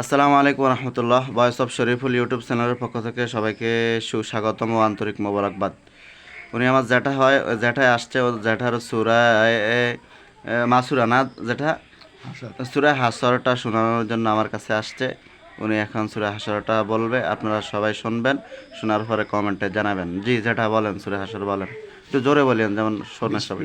আসসালামু আলাইকুম রহমতুল্লাহ। ভয়েস অফ শরীফুল ইউটিউব চ্যানেলের পক্ষ থেকে সবাইকে সুস্বাগতম ও আন্তরিক মোবারকবাদ। উনি আমার জ্যাঠা হয় জ্যাঠায় আসছে ও জ্যাঠার সুরায় মাসুরা না জ্যাঠা? সুরায় হাসরটা শোনানোর জন্য আমার কাছে আসছে। উনি এখন সুরা হাসরটা বলবে আপনারা সবাই শুনবেন শোনার পরে কমেন্টে জানাবেন। জি জ্যাঠা বলেন সুরা হাসর বলেন। একটু জোরে বলেন যেমন শোনে সবাই।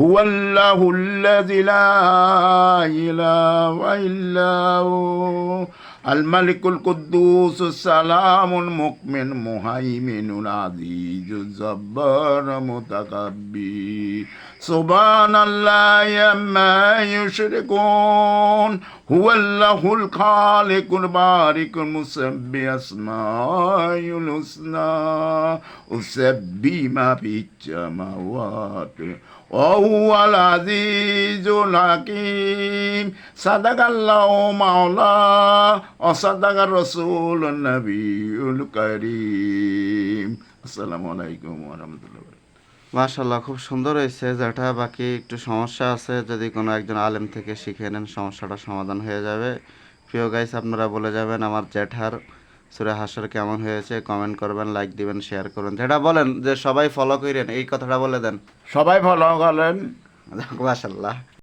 هو الله الذي لا إله إلا هو. الملك القدوس السلام المؤمن مهيمن العزيز الجبار متكبر سبحان الله عما يشركون هو الله الخالق البارك المسبح أسماء الحسنى أسبح ما في السماوات وهو العزيز الحكيم صدق الله مولا অসাদাগার রসুল নবীল করিম। আসসালামু আলাইকুম রহমতুল্লাহ মাশাল্লাহ খুব সুন্দর হয়েছে যেটা। বাকি একটু সমস্যা আছে যদি কোনো একজন আলেম থেকে শিখে নেন সমস্যাটা সমাধান হয়ে যাবে। প্রিয় গাইস আপনারা বলে যাবেন আমার জ্যাঠার সুরে হাসর কেমন হয়েছে? কমেন্ট করবেন লাইক দিবেন শেয়ার করুন যেটা বলেন যে সবাই ফলো করেন এই কথাটা বলে দেন। সবাই ফলো করেন। মাশাল্লাহ